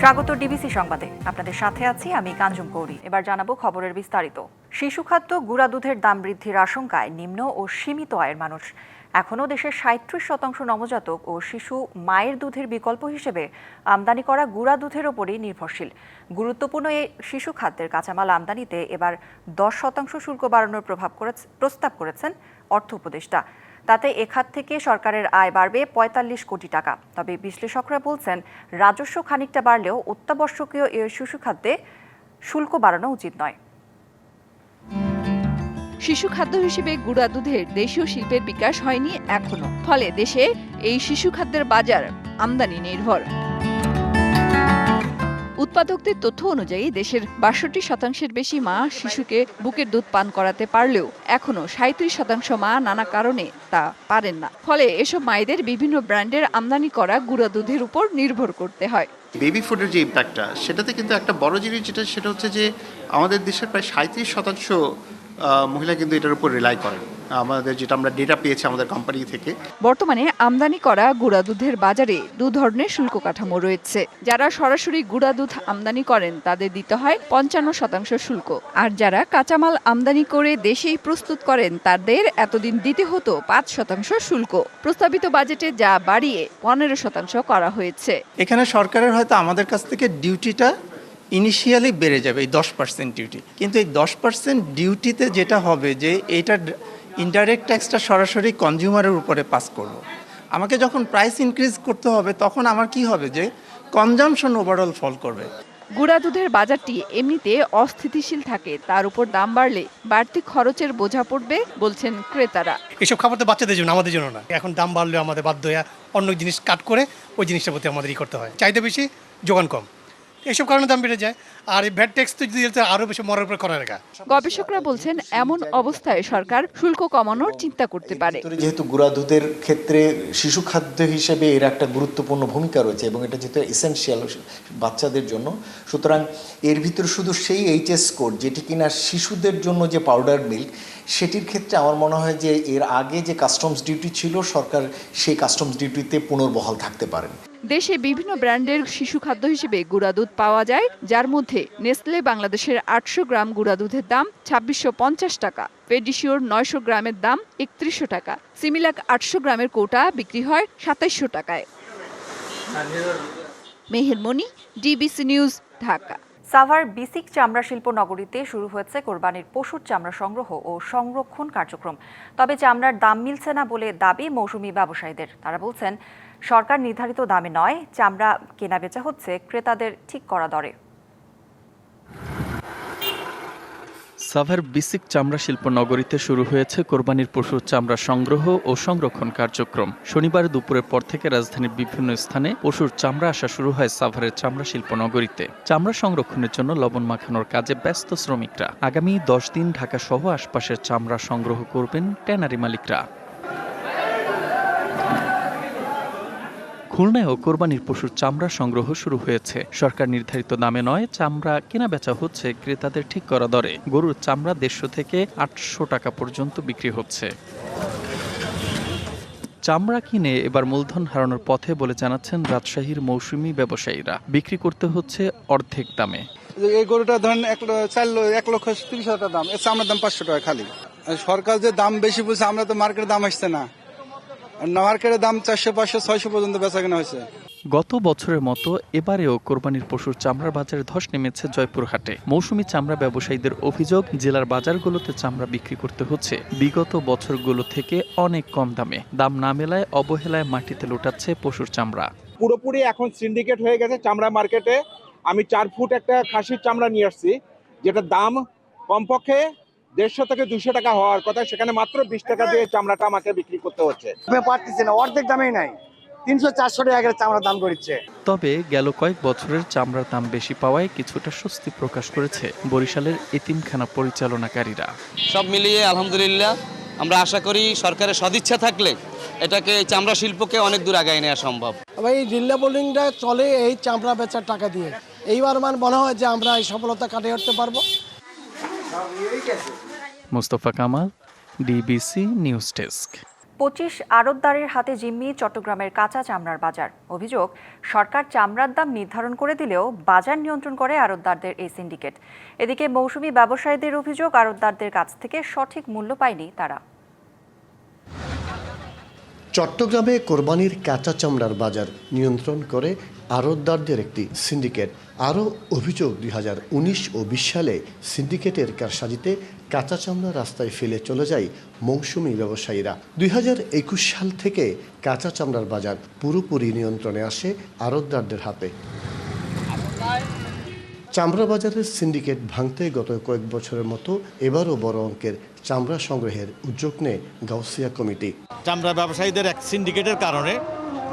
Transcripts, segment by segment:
স্বাগত ডিবিসি সংবাদে। আপনাদের সাথে আছি আমি কাঞ্জুম কৌরি। এবার জানাব খবরের বিস্তারিত। শিশু খাদ্য গুঁড়া দুধের দাম বৃদ্ধির আশঙ্কায় নিম্ন ও সীমিত আয়ের মানুষ। এখনও দেশের সাঁত্রিশ শতাংশ নবজাতক ও শিশু মায়ের দুধের বিকল্প হিসেবে আমদানি করা গুঁড়া দুধের ওপরই নির্ভরশীল। গুরুত্বপূর্ণ এই শিশু খাদ্যের কাঁচামাল আমদানিতে এবার দশ শতাংশ শুল্ক বাড়ানোর প্রভাব প্রস্তাব করেছেন অর্থ উপদেষ্টা। তাতে এখাত খাত থেকে সরকারের আয় বাড়বে পঁয়তাল্লিশ কোটি টাকা। তবে বিশ্লেষকরা বলছেন, রাজস্ব খানিকটা বাড়লেও অত্যাবশ্যকীয় এই শিশু খাদ্যে শুল্ক বাড়ানো উচিত নয়। শিশু খাদ্য হিসেবে গুঁড়া দুধের দেশীয় শিল্পের বিকাশ হয়নি এখনও। ফলে দেশে এই শিশু খাদ্যের বাজার আমদানি নির্ভর। উৎপাদকদের তথ্য অনুযায়ী দেশের বাষট্টি শতাংশের বেশি মা শিশুকে বুকের দুধ পান করাতে পারলেও এখনও সাঁত্রিশ শতাংশ মা নানা কারণে তা পারেন না। ফলে এসব মায়েদের বিভিন্ন ব্র্যান্ডের আমদানি করা গুঁড়া দুধের উপর নির্ভর করতে হয়। বেবি ফুডের যে ইম্প্যাক্টটা সেটাতে কিন্তু একটা বড় জিনিস যেটা, সেটা হচ্ছে যে আমাদের দেশের প্রায় সাঁত্রিশ শতাংশ মহিলা কিন্তু এটার উপর রিলাই করেন। আমাদের যেটা আমরা ডেটা পেয়েছি আমাদের কোম্পানি থেকে। বর্তমানে আমদানি করা গুঁড়া দুধের বাজারে দু ধরনের শুল্ক কাঠামো রয়েছে। যারা সরাসরি গুঁড়া দুধ আমদানি করেন তাদের দিতে হয় পঞ্চান্ন শতাংশ শুল্ক। আর যারা কাঁচামাল আমদানি করে দেশেই প্রস্তুত করেন তাদের এতদিন দিতে হতো পাঁচ শতাংশ শুল্ক। প্রস্তাবিত বাজেটে যা বাড়িয়ে পনেরো শতাংশ করা হয়েছে। এখানে সরকারের হয়তো আমাদের কাছ থেকে ডিউটিটা ইনিশিয়ালি বেড়ে যাবে এই দশ পার্সেন্ট ডিউটি কিন্তু এই দশ পার্সেন্ট ডিউটিতে যেটা হবে যে এইটা ইনডাইরেক্ট ট্যাক্সটা সরাসরি কনজিউমারের উপরে পাস করব। আমাকে যখন প্রাইস ইনক্রিজ করতে হবে তখন আমার কি হবে যে কনজামশন ওভারঅল ফল করবে। গুঁড়া দুধের বাজারটি এমনিতে অস্থিতিশীল থাকে তার উপর দাম বাড়লে বাড়তি খরচের বোঝা পড়বে বলছেন ক্রেতারা। এসব খাবার তো বাচ্চাদের জন্য আমাদের জন্য না। এখন দাম বাড়লেও আমাদের বাধ্য হয়ে অন্য জিনিস কাট করে ওই জিনিসটার প্রতি আমাদের ই করতে হয়। চাহিদা বেশি যোগান কম। এইসব কারণে দাম বেড়ে যায়। আর এই ভ্যাট ট্যাক্স তো যদি দিতে আরও বেশি মরার উপরে করা রাখা গবেষকরা বলছেন এমন অবস্থায় সরকার শুল্ক কমানোর চিন্তা করতে পারে। যেহেতু গুঁড়া দুধের ক্ষেত্রে শিশু খাদ্য হিসেবে এর একটা গুরুত্বপূর্ণ ভূমিকা রয়েছে এবং এটা যেহেতু এসেনশিয়াল বাচ্চাদের জন্য সুতরাং এর ভিতরে শুধু সেই এইচএস কোড যেটি কিনা শিশুদের জন্য যে পাউডার মিল্ক সেটির ক্ষেত্রে আমার মনে হয় যে এর আগে যে কাস্টমস ডিউটি ছিল সরকার সেই কাস্টমস ডিউটিতে পুনর্বহাল থাকতে পারেন। দেশে বিভিন্ন ব্র্যান্ডের শিশু খাদ্য হিসেবে গুঁড়া দুধ পাওয়া যায়, যার মধ্যে নেসলে বাংলাদেশের আটশো গ্রাম গুঁড়া দুধের দাম ছাব্বিশশো পঞ্চাশ টাকা, পেডিশিওর নয়শো গ্রামের দাম একত্রিশশো টাকা, সিমিলাক আটশো গ্রামের কোটা বিক্রি হয় সাতাইশশো টাকায়। Mehermoni DBC news, Dhaka. Savar BSCIC চামড়া শিল্প নগরীতে শুরু হয়েছে কোরবানির পশুর চামড়া সংগ্রহ ও সংরক্ষণ কার্যক্রম। তবে চামড়ার দাম মিলছে না বলে দাবি মৌসুমি ব্যবসায়ীদের। তারা বলছেন সরকার নির্ধারিত দামে নয়, চামড়া কেনা বেচা হচ্ছে ক্রেতাদের ঠিক করা দরে। সাভার বিসিক চামড়া শিল্প নগরীতে শুরু হয়েছে কোরবানির পশুর চামড়া সংগ্রহ ও সংরক্ষণ কার্যক্রম। শনিবার দুপুরের পর থেকে রাজধানীর বিভিন্ন স্থানে পশুর চামড়া আসা শুরু হয় সাভারের চামড়া শিল্প নগরীতে। চামড়া সংরক্ষণের জন্য লবণ মাখানোর কাজে ব্যস্ত শ্রমিকরা। আগামী দশ দিন ঢাকা সহ আশপাশের চামড়া সংগ্রহ করবেন ট্যানারি মালিকরা। খুলনায়ও কোরবানির পশুর চামড়া সংগ্রহ শুরু হয়েছে। সরকার নির্ধারিত দামে নয়, চামড়া কেনা বেচা হচ্ছে ক্রেতাদের ঠিক করা দরে। গরুর চামড়া দেড়শো থেকে আটশো টাকা পর্যন্ত বিক্রি হচ্ছে। চামড়া কিনে এবার মূলধন হারানোর পথে বলে জানাচ্ছেন রাজশাহীর মৌসুমী ব্যবসায়ীরা। বিক্রি করতে হচ্ছে অর্ধেক দামে। এই গরুটা ধরেন এক চার এক লক্ষ তিরিশ হাজার দাম। চামড়ার দাম পাঁচশো টাকা খালি। সরকার যে দাম বেশি বলছে, আমরা তো মার্কেটের দাম আসছে না। মার্কেটের দাম চারশো পাঁচশো ছয়শো পর্যন্ত বেচা কেনা হয়েছে। গত বছরের মতো এবারেও কোরবানির পশুর চামড়ার বাজারে ধস নেমেছে জয়পুরহাটে। মৌসুমী চামড়া ব্যবসায়ীদের অভিযোগ জেলার বাজারগুলোতে চামড়া বিক্রি করতে হচ্ছে। বিগত বছরগুলো থেকে অনেক কম দামে। দাম না মেলায় অবহেলায় মাটিতে লুটাচ্ছে পশুর চামড়া। পুরোপুরি এখন সিন্ডিকেট হয়ে গেছে চামড়া মার্কেটে আমি চার ফুট একটা খাসির চামড়া নিয়ে আসছি যেটার দাম কমপক্ষে দেড়শো থেকে দুশো টাকা হওয়ার কথা সেখানে মাত্র বিশ টাকা দিয়ে চামড়াটা আমাকে বিক্রি করতে হচ্ছে। পারতেছি না অর্ধেক দামেই নাই। তিনশো চারশো টাকা চামড়ার দাম করিচ্ছে তবে গেল কয়েক বছরের চামড়ার দাম বেশি পাওয়ায় কিছুটা স্বস্তি প্রকাশ করেছে বরিশালের এতিমখানা পরিচালনাকারীরা। সব মিলিয়ে আলহামদুলিল্লাহ আমরা আশা করি সরকারের সদিচ্ছা থাকলে এটাকে চামড়া শিল্পকে অনেক দূর আগায় নেওয়া সম্ভব। এই রিলে বোলিংটা চলে এই চামড়া বেচার টাকা দিয়ে। এইবার আমার মনে হয় যে আমরা এই সফলতা কাটিয়ে উঠতে পারব। Mostafa Kamal DBC news desk পঁচিশ আড়তদারের হাতে জিম্মি চট্টগ্রামের কাঁচা চামড়ার বাজার। অভিযোগ, সরকার চামড়ার দাম নির্ধারণ করে দিলেও বাজার নিয়ন্ত্রণ করে আড়তদারদের এই সিন্ডিকেট। এদিকে মৌসুমি ব্যবসায়ীদের অভিযোগ আড়তদারদের কাছ থেকে সঠিক মূল্য পায়নি তারা। চট্টগ্রামে কোরবানির কাঁচা চামড়ার বাজার নিয়ন্ত্রণ করে আড়তদারদের একটি সিন্ডিকেট। আরও অভিযোগ, দুই হাজার উনিশ ও বিশ সালে সিন্ডিকেটের কারসাজিতে কাঁচা চামড়া রাস্তায় ফেলে চলে যায় মৌসুমি ব্যবসায়ীরা। দুই হাজার একুশ সাল থেকে কাঁচা চামড়ার বাজার পুরোপুরি নিয়ন্ত্রণে আসে আড়তদারদের হাতে। চামড়া বাজারের সিন্ডিকেট ভাঙতে গত কয়েক বছরের মতো এবারও বড় অঙ্কের চামড়া সংগ্রহের উদ্যোগ নেয় গাউসিয়া কমিটি। চামড়া ব্যবসায়ীদের এক সিন্ডিকেটের কারণে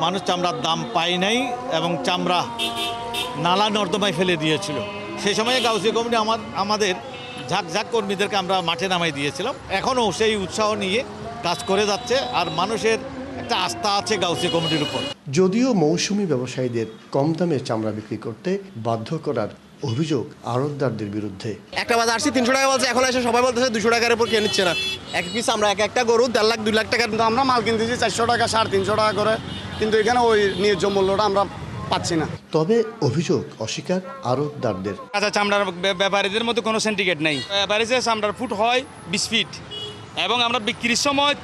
মানুষ চামড়ার দাম পায় নাই এবং চামড়া নালা নর্দমায় ফেলে দিয়েছিল। সেই সময়ে গাউসিয়া কমিটি আমার আমাদের ঝাঁক ঝাঁক কর্মীদেরকে আমরা মাঠে নামাই দিয়েছিলাম। এখনও সেই উৎসাহ নিয়ে কাজ করে যাচ্ছে আর মানুষের একটা আস্থা আছে গাউসিয়া কমিটির উপর। যদিও মৌসুমি ব্যবসায়ীদের কম দামে চামড়া বিক্রি করতে বাধ্য করার অভিযোগ আড়তদারদের বিরুদ্ধে। একটা বাজার আসছি তিনশো টাকা বলছে এখন এসে সবাই বলতেছে দুশো টাকার উপর কিনে নিচ্ছে না। এক পিস আমরা এক একটা গরু দেড় লাখ দুই লাখ টাকা কিন্তু আমরা মাল কিনতেছি চারশো টাকা সাড়ে তিনশো টাকা করে। কিন্তু এখানে ওই ন্যায্য মূল্যটা আমরা পাচ্ছি না। তবে অভিযোগ অস্বীকার আড়তদারদের কাঁচা চামড়ার ব্য- ব্যাপারীদের মধ্যে কোনো সিন্ডিকেট নেই। ব্যাপারীতে চামড়ার ফুট হয় বিশ ফিট এবং আমরা বিক্রির সময়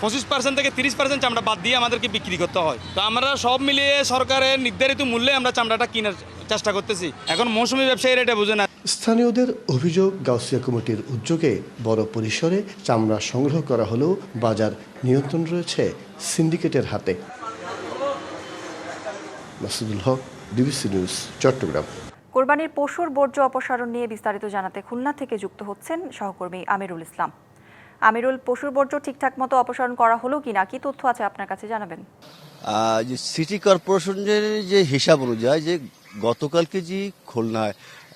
পঁচিশ পার্সেন্ট থেকে তিরিশ পার্সেন্ট চামড়া বাদ দিয়ে আমাদেরকে বিক্রি করতে হয়। তো আমরা সব মিলিয়ে সরকারের নির্ধারিত মূল্যে আমরা চামড়াটা কেনার চেষ্টা করতেছি। এখন মৌসুমি ব্যবসায়ীরা এটা বুঝে না। স্থানীয়দের অভিযোগ গাউসিয়া কমিটির উদ্যোগে বড় পরিসরে চামড়া সংগ্রহ করা হলেও বাজার নিয়ন্ত্রণ রয়েছে সিন্ডিকেটের হাতে। Masudul Haque DBC news Chattogram. কোরবানির পশুর বর্জ্য অপসারণ নিয়ে বিস্তারিত জানাতে খুলনা থেকে যুক্ত হচ্ছেন সহকর্মী আমিরুল ইসলাম। আমিরুল পশুর বর্জ্য ঠিকঠাক মতো অপসারণ করা হলো কিনা? কি তথ্য আছে আপনার কাছে? জানাবেন। আহ, সিটি কর্পোরেশনের যে হিসাব অনুযায়ী যে গতকালকে যে খুলনায়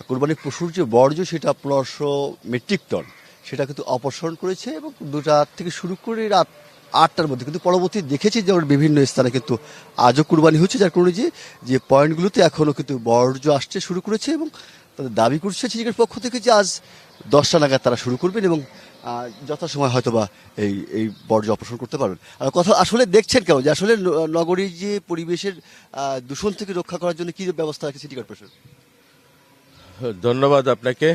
কোরবানির পশুর যে বর্জ্য, সেটা পনেরোশো মেট্রিক টন, সেটা কিন্তু অপসারণ করেছে এবং দুটা থেকে শুরু করে রাত আটটার মধ্যে। কিন্তু পরবর্তী দেখেছি যে ওর বিভিন্ন স্থানে কিন্তু আজও কুরবানি হচ্ছে, যার কারণে যে যে পয়েন্টগুলোতে এখনও কিন্তু বর্জ্য আসতে শুরু করেছে এবং তাদের দাবি করছে সিটিকের পক্ষ থেকে যে আজ দশটা নাগাদ তারা শুরু করবেন এবং যথাসময় হয়তোবা এই এই বর্জ্য অপসারণ করতে পারবেন। আর কথা আসলে দেখছেন কেন? যে আসলে নগরীর যে পরিবেশের দূষণ থেকে রক্ষা করার জন্য কি ব্যবস্থা রাখে সিটি কর্পোরেশন ধন্যবাদ আপনাকে।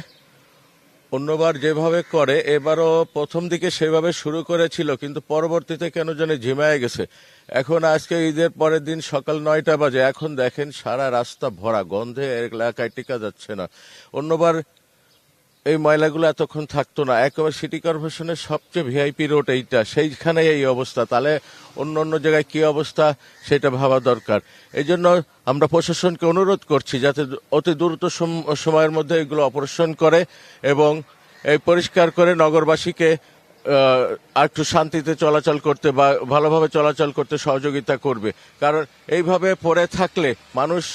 অন্যবার যেভাবে করে, এবারও প্রথম দিকে সেভাবে শুরু করেছিল, কিন্তু পরবর্তীতে কেন যেন ঝিমায় গেছে। এখন আজকে ঈদের পরের দিন সকাল নয়টা বাজে, এখন দেখেন সারা রাস্তা ভরা, গন্ধে এলাকায় টিকা যাচ্ছে না। অন্যবার এই ময়লাগুলো এতক্ষণ থাকতো না। একেবারে সিটি কর্পোরেশনের সবচেয়ে ভিআইপি রোড এইটা। সেইখানে এই অবস্থা। তাহলে অন্য অন্য জায়গায় কি অবস্থা সেটা ভাবা দরকার। এই জন্য আমরা প্রশাসনকে অনুরোধ করছি যাতে অতি দ্রুত সম- সময়ের মধ্যে এগুলো অপারেশন করে এবং এই পরিষ্কার করে নগরবাসীকে আহ, একটু শান্তিতে চলাচল করতে বা ভালোভাবে চলাচল করতে সহযোগিতা করবে। কারণ এইভাবে পড়ে থাকলে মানুষ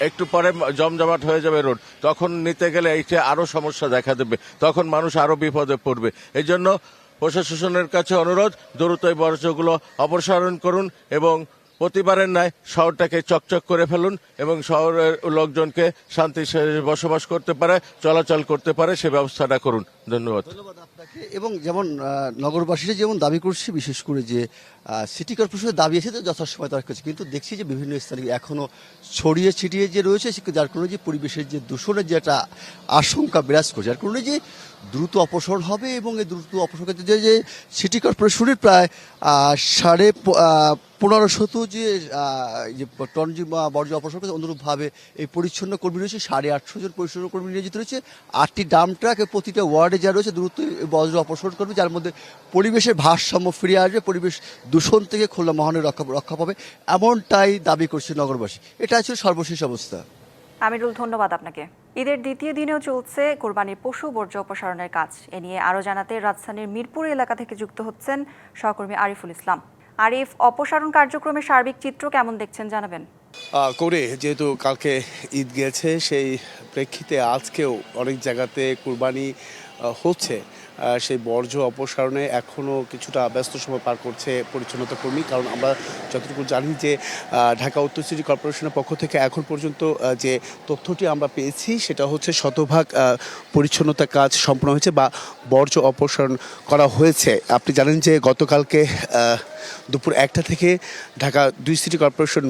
একটু পরে জমজমাট হয়ে যাবে রোড। তখন নিতে গেলে এইটা আরও সমস্যা দেখা দেবে। তখন মানুষ আরও বিপদে পড়বে। এই জন্য প্রশাসনের কাছে অনুরোধ, দ্রুত এই বর্জ্যগুলো অপসারণ করুন এবং প্রতিবারের ন্যায় শহরটাকে চকচক করে ফেলুন এবং শহরের লোকজনকে শান্তি বসবাস করতে পারে, চলাচল করতে পারে, সে ব্যবস্থাটা করুন। ধন্যবাদ। আপনাকে। এবং যেমন নগরবাসীরা যেমন দাবি করছে, বিশেষ করে যে সিটি কর্পোরেশনের দাবি আছে তো যথাসময় তারা করছে কিন্তু দেখছি যে, বিভিন্ন স্থানে এখনও ছড়িয়ে ছিটিয়ে যে রয়েছে যার কারণে যে পরিবেশের যে দূষণের যে একটা আশঙ্কা বিরাজ করছে, যার কারণে যে দ্রুত অপসারণ হবে এবং এই দ্রুত অপসারণ করতে যে সিটি কর্পোরেশনের প্রায় সাড়ে পনেরো শত যে টন যে বর্জ্য অপসারণ করতে অনুরূপভাবে এই পরিচ্ছন্ন কর্মী রয়েছে, সাড়ে আটশো জন পরিচ্ছন্ন কর্মী নিয়োজিত রয়েছে। আটটি ডাম ট্রাক প্রতিটা ওয়ার্ডে যা রয়েছে দ্রুত বজ্র অপসারণ করবে যার মধ্যে পরিবেশের ভারসাম্য ফিরে আসবে পরিবেশ দূষণ থেকে খুলনা মহানের রক্ষা রক্ষা পাবে। এমনটাই দাবি করছে নগরবাসী। এটা ছিল সর্বশেষ অবস্থা। আমিরুল ধন্যবাদ আপনাকে। ঈদের দ্বিতীয় দিনেও চলছে কোরবানির পশু বর্জ্য অপসারণের কাজ। এ নিয়ে আরও জানাতে রাজধানীর মিরপুর এলাকা থেকে যুক্ত হচ্ছেন সহকর্মী আরিফুল ইসলাম। আরিফ অপসারণ কার্যক্রমের সার্বিক চিত্র কেমন দেখছেন জানাবেন? আহ, করে যেহেতু কালকে ঈদ গেছে সেই প্রেক্ষিতে আজকেও অনেক জায়গাতে কুরবানি হচ্ছে। সেই বর্জ্য অপসারণে এখনও কিছুটা ব্যস্ত সময় পার করছে পরিচ্ছন্নতা কর্মী। কারণ আমরা যতটুকু জানি যে ঢাকা উত্তর সিটি কর্পোরেশনের পক্ষ থেকে এখন পর্যন্ত যে তথ্যটি আমরা পেয়েছি সেটা হচ্ছে শতভাগ পরিচ্ছন্নতা কাজ সম্পন্ন হয়েছে বা বর্জ্য অপসারণ করা হয়েছে। আপনি জানেন যে গতকালকে দুপুর একটা থেকে ঢাকা দুই সিটি কর্পোরেশন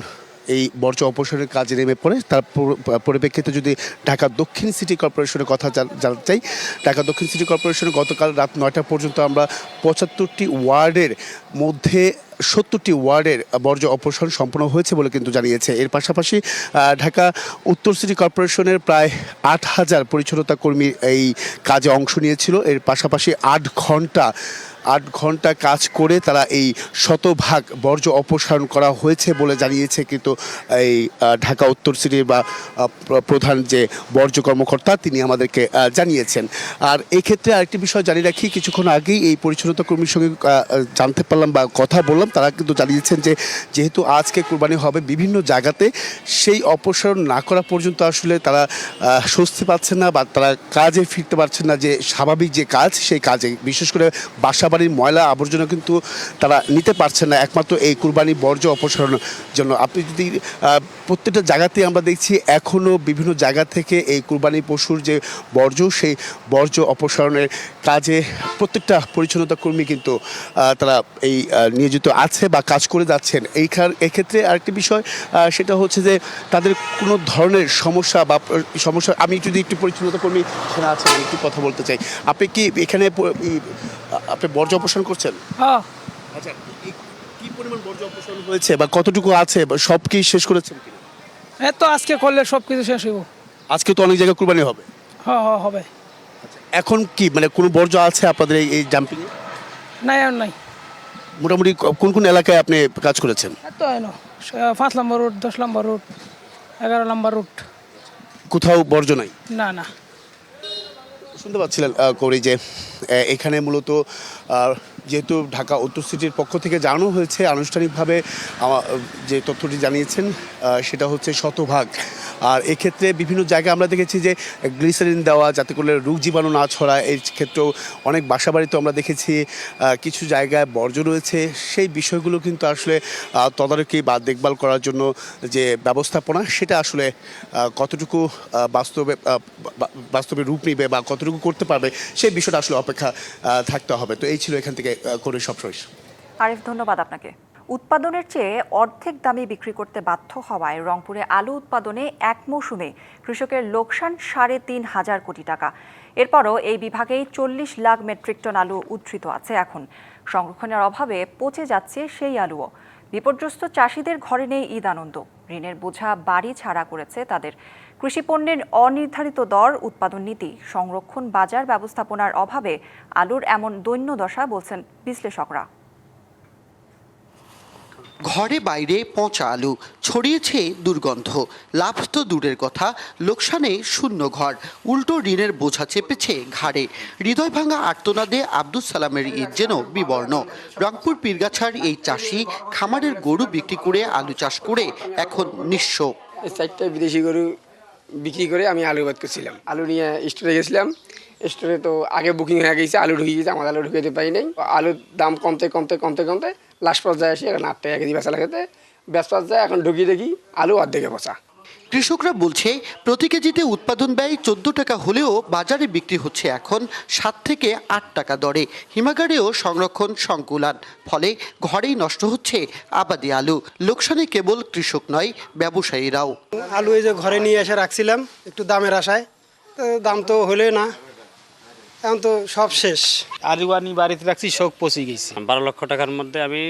এই বর্জ্য অপসারণের কাজে নেমে পড়ে। তার পর- পরিপ্রেক্ষিতে যদি ঢাকা দক্ষিণ সিটি কর্পোরেশনের কথা জান- জানতে চাই, ঢাকা দক্ষিণ সিটি কর্পোরেশনে গতকাল রাত নয়টা পর্যন্ত আমরা পঁচাত্তরটি ওয়ার্ডের মধ্যে সত্তরটি ওয়ার্ডের বর্জ্য অপসারণ সম্পন্ন হয়েছে বলে কিন্তু জানিয়েছে। এর পাশাপাশি ঢাকা উত্তর সিটি কর্পোরেশনের প্রায় আট হাজার পরিচ্ছন্নতা কর্মী এই কাজে অংশ নিয়েছিল। এর পাশাপাশি আট ঘণ্টা আট ঘণ্টা কাজ করে তারা এই শতভাগ বর্জ্য অপসারণ করা হয়েছে বলে জানিয়েছে কিন্তু এই ঢাকা উত্তর সিটির বা প্রধান যে বর্জ্য কর্মকর্তা তিনি আমাদেরকে জানিয়েছেন। আর এক্ষেত্রে আরেকটি বিষয় জানি রাখি, কিছুক্ষণ আগেই এই পরিচ্ছন্নতা কর্মীর সঙ্গে জানতে পারলাম বা কথা বললাম, তারা কিন্তু জানিয়েছেন যে যেহেতু আজকে কোরবানি হবে বিভিন্ন জায়গাতে, সেই অপসারণ না করা পর্যন্ত আসলে তারা স্বস্তি পাচ্ছেন না বা তারা কাজে ফিরতে পারছেন না যে স্বাভাবিক যে কাজ, সেই কাজে। বিশেষ করে বাসা বাড়ির ময়লা আবর্জনা কিন্তু তারা নিতে পারছে না। একমাত্র এই কুরবানি বর্জ্য অপসারণের জন্য। আপনি যদি প্রত্যেকটা জায়গাতে আমরা দেখছি এখনও বিভিন্ন জায়গা থেকে এই কুরবানি পশুর যে বর্জ্য, সেই বর্জ্য অপসারণের কাজে প্রত্যেকটা পরিচ্ছন্নতা কর্মী কিন্তু তারা এই নিয়োজিত আছে বা কাজ করে যাচ্ছেন। এইখান এক্ষেত্রে আরেকটি বিষয় সেটা হচ্ছে যে তাদের কোনো ধরনের সমস্যা বা সমস্যা, আমি যদি একটু পরিচ্ছন্নতা কর্মী এখানে আছেন, একটু কথা বলতে চাই। আপনি কি এখানে আপনি বর্জ্য অপসারণ করছেন? হ্যাঁ। আচ্ছা কি পরিমাণ বর্জ্য অপসারণ হয়েছে বা কতটুকু আছে বা সব কি শেষ করেছেন? এই তো আজকে করলে সব কিছু শেষ হইব। আজকে তো অনেক জায়গায় কুরবানি হবে। হ্যাঁ হ্যাঁ হবে। এখন কি মানে কোনো বর্জ্য আছে আপনাদের এই জাম্পিং নাই আর নাই। মোটামুটি কোন কোন এলাকায় আপনি কাজ করেছেন? এনো পাঁচ নম্বর রুট দশ নম্বর রুট এগারো নম্বর রুট কোথাও বর্জ্য নাই? না না। শুনতে পাচ্ছিলেন করি যে এখানে মূলত যেহেতু ঢাকা উত্তর সিটির পক্ষ থেকে জানানো হয়েছে আনুষ্ঠানিকভাবে যে তথ্যটি জানিয়েছেন সেটা হচ্ছে শতভাগ। আর এক্ষেত্রে বিভিন্ন জায়গায় আমরা দেখেছি যে গ্লিসারিন দেওয়া, যাতে করে রোগ জীবাণু না ছড়ায় এই ক্ষেত্রেও অনেক বাসা বাড়িতে আমরা দেখেছি কিছু জায়গায় বর্জ্য রয়েছে। সেই বিষয়গুলো কিন্তু আসলে তদারকি বা দেখভাল করার জন্য যে ব্যবস্থাপনা, সেটা আসলে কতটুকু বাস্তবে বাস্তবে রূপ নিবে বা কতটুকু করতে পারবে, সেই বিষয়টা আসলে অপেক্ষা থাকতে হবে। তো এই ছিল এখান থেকে করে সব শেষ। আরিফ, ধন্যবাদ আপনাকে। উৎপাদনের চেয়ে অর্ধেক দামে বিক্রি করতে বাধ্য হওয়ায় রংপুরে আলু উৎপাদনে এক মৌসুমে কৃষকের লোকসান সাড়ে তিন হাজার কোটি টাকা। এরপরও এই বিভাগেই চল্লিশ লাখ মেট্রিক টন আলু উদ্ধৃত আছে এখন। সংরক্ষণের অভাবে পচে যাচ্ছে সেই আলুও। বিপর্যস্ত চাষিদের ঘরে নেই ঈদ আনন্দ। ঋণের বোঝা বাড়ি ছাড়া করেছে তাদের। কৃষিপণ্যের অনির্ধারিত দর উৎপাদন নীতি সংরক্ষণ বাজার ব্যবস্থাপনার অভাবে আলুর এমন দৈন্য দশা বলছেন বিশ্লেষকরা। ঘরে বাইরে পচা আলু ছড়িয়েছে দুর্গন্ধ। লাভ তো দূরের কথা লোকসানে শূন্য ঘর। উল্টো ঋণের বোঝা চেপেছে ঘাড়ে। হৃদয় ভাঙা আর্তনাদে আব্দুল সালামের ঈদ যেন বিবর্ণ। রংপুর পীরগাছার এই চাষি খামারের গরু বিক্রি করে আলু চাষ করে এখন নিঃস্ব। চারটা বিদেশি গরু বিক্রি করে আমি আলু বাদ করছিলাম। আলু নিয়ে স্টোরে গেছিলাম। স্টোরে তো আগে বুকিং হয়ে গেছে, আলু ঢুকিয়ে গেছে, আমাদের আলু ঢুকাইতে পারি নাই। আলুর দাম কমতে কমতে কমতে কমতে লাস্ট পর্যায়ে আসি এখন আট টাকা কেজি বেচা লাগাতে ব্যস্ত যায় এখন ঢুকিয়ে দেখি আলু অর্ধেকে বসা কৃষকরা বলছে প্রতি কেজিতে উৎপাদন ব্যয় চোদ্দ টাকা হলেও বাজারে বিক্রি হচ্ছে এখন সাত থেকে আট টাকা দরে। হিমাগারেও সংরক্ষণ সংকুলান ফলে ঘরেই নষ্ট হচ্ছে আবাদি আলু। লোকসানে কেবল কৃষক নয় ব্যবসায়ীরাও। আলু এই যে ঘরে নিয়ে এসে রাখছিলাম একটু দামের আশায় তো দাম তো হলে না এখন তো সব শেষ। আলু আনি বাড়িতে রাখছি শোক পচে গেছি। বারো লক্ষ টাকার মধ্যে আমি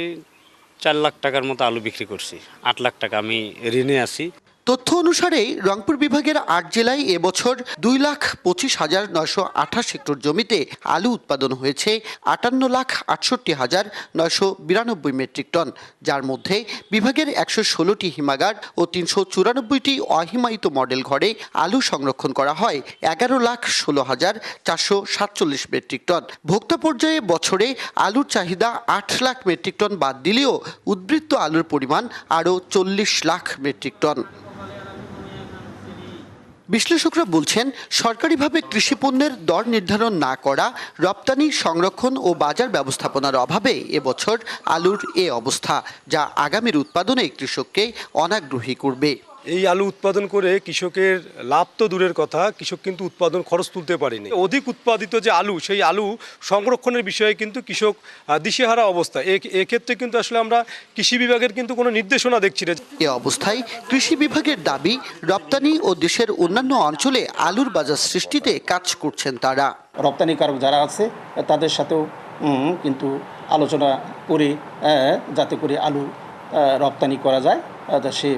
চার লাখ টাকার মতো আলু বিক্রি করছি আট লাখ টাকা আমি ঋণে আছি। তথ্য অনুসারে, রংপুর বিভাগের আট জেলায় এবছর দুই লাখ পঁচিশ হাজার নয়শো আঠাশ হেক্টর জমিতে আলু উৎপাদন হয়েছে আটান্ন লাখ আটষট্টি হাজার নয়শো বিরানব্বই মেট্রিক টন, যার মধ্যে বিভাগের একশো ষোলোটি হিমাগার ও তিনশো চুরানব্বইটি অহিমায়িত মডেল ঘরে আলু সংরক্ষণ করা হয় এগারো লাখ ষোলো হাজার চারশো সাতচল্লিশ মেট্রিক টন। ভোক্তা পর্যায়ে বছরে আলুর চাহিদা আট লাখ মেট্রিক টন বাদ দিলেও উদ্বৃত্ত আলুর পরিমাণ আরও চল্লিশ লাখ মেট্রিক টন। বিশ্লেষকরা বলছেন, সরকারিভাবে কৃষিপণ্যের দর নির্ধারণ না করা, রপ্তানি, সংরক্ষণ ও বাজার ব্যবস্থাপনার অভাবে এবছর আলুর এ অবস্থা, যা আগামীর উৎপাদনে কৃষককে অনাগ্রহী করবে। এই আলু উৎপাদন করে কৃষকের লাভ তো দূরের কথা কৃষক কিন্তু উৎপাদন খরচ তুলতে পারেনি। অধিক উৎপাদিত যে আলু সেই আলু সংরক্ষণের বিষয়ে কিন্তু কৃষক দিশেহারা অবস্থা। এক্ষেত্রে কিন্তু আসলে আমরা কৃষি বিভাগের কিন্তু কোনো নির্দেশনা দেখছি না। এ অবস্থায় কৃষি বিভাগের দাবি রপ্তানি ও দেশের অন্যান্য অঞ্চলে আলুর বাজার সৃষ্টিতে কাজ করছেন তারা। রপ্তানিকারক যারা আছে তাদের সাথেও কিন্তু আলোচনা করে যাতে করে আলু রপ্তানি করা যায়। সে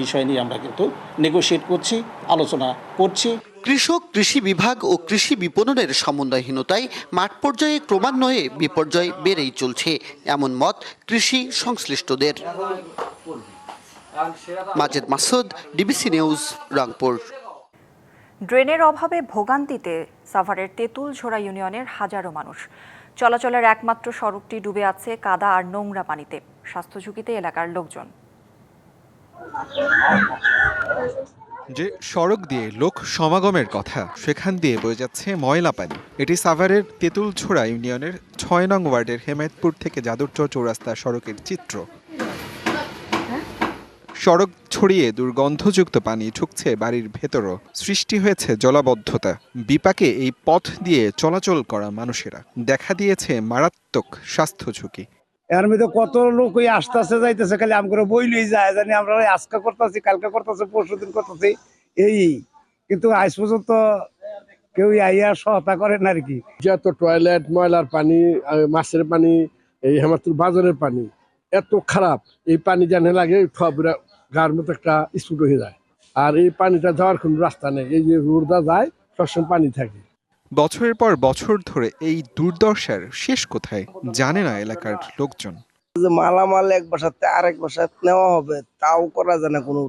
বিষয় নিয়ে আমরা কিন্তু নেগোশিয়েট করছি আলোচনা করছি। কৃষক কৃষি বিভাগ ও কৃষি বিপণনের সমন্বয়হীনতায় মাঠ পর্যায়ে ক্রমান্বয়ে বিপর্যয় বেড়েই চলছে। এমন মত কৃষি সংশ্লিষ্টদের। Majed Masud DBC news Rangpur. ড্রেনের অভাবে ভোগান্তিতে সাভারের তেঁতুল ঝোড়া ইউনিয়নের হাজারো মানুষ। চলাচলের একমাত্র সড়কটি ডুবে আছে কাদা আর নোংরা পানিতে। স্বাস্থ্য ঝুঁকিতে এলাকার লোকজন। যে সড়ক দিয়ে লোক সমাগমের কথা, সেখান দিয়ে বয়ে যাচ্ছে ময়লা পানি। এটি সাভারের তেঁতুলছোড়া ইউনিয়নের ছয় নং ওয়ার্ডের হেমায়তপুর থেকে যাদুরচর চৌরাস্তা সড়কের চিত্র। সড়ক ছড়িয়ে দুর্গন্ধযুক্ত পানি ঢুকছে বাড়ির ভেতরও। সৃষ্টি হয়েছে জলাবদ্ধতা। বিপাকে এই পথ দিয়ে চলাচল করা মানুষেরা। দেখা দিয়েছে মারাত্মক স্বাস্থ্য ঝুঁকি। এর মধ্যে কত লোক ওই আসতেছে যাইতেছে খালি আম করে বই লই যায় জানি আমরা ওই আজকে করতেছি কালকে করতেছি পরশু দিন করতেছি এই। কিন্তু আজ পর্যন্ত কেউ আইয়া সহায়তা করেন আর কি। যত টয়লেট ময়লার পানি মাছের পানি এই হেমাতুর বাজারের পানি এত খারাপ। এই পানি জানে লাগে সবরা গার মতো একটা স্পুট হয়ে যায়। আর এই পানিটা যাওয়ার কোনো রাস্তা নেই। এই যে রোডটা যায় সবসময় পানি থাকে। বছরের পর বছর ধরে এই দুর্দশার শেষ কোথায় জানে না এলাকার লোকজন। যে মালামাল এক বাসাতে আরেক বাসাতে নেওয়া হবে তাও করা যায় না কোনো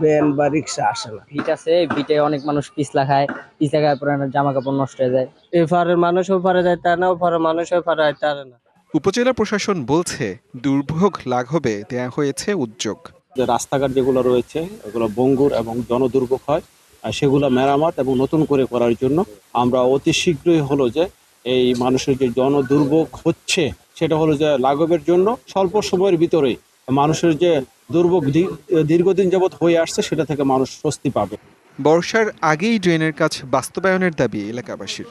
ভ্যান বা রিক্সা আসে না। ভিট আছে ভিটে অনেক মানুষ পিছলা খায় পিছলা খায় পরে জামা কাপড় নষ্ট হয়ে যায়। এফারের মানুষ ওপারে যায় তা না ওপারের মানুষ ওপারে যায় তার না। উপজেলা প্রশাসন বলছে দুর্ভোগ লাঘবে দেয়া হয়েছে উদ্যোগ। যে রাস্তাঘাট যেগুলো রয়েছে এগুলো বঙ্গুর এবং জনদুর্ভোগ হয় আর সেগুলো মেরামত এবং নতুন করে করার জন্য আমরা অতি শীঘ্রই হলো যে এই মানুষের যে জনদুর্ভোগ হচ্ছে সেটা হলো যে লাঘবের জন্য স্বল্প সময়ের ভিতরেই মানুষের যে দুর্ভোগ দীর্ঘদিন যাবৎ হয়ে আসছে সেটা থেকে মানুষ স্বস্তি পাবে। বর্ষার আগেই ড্রেনের কাজ বাস্তবায়নের দাবি এলাকাবাসীর।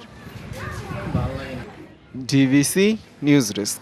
DVC news desk.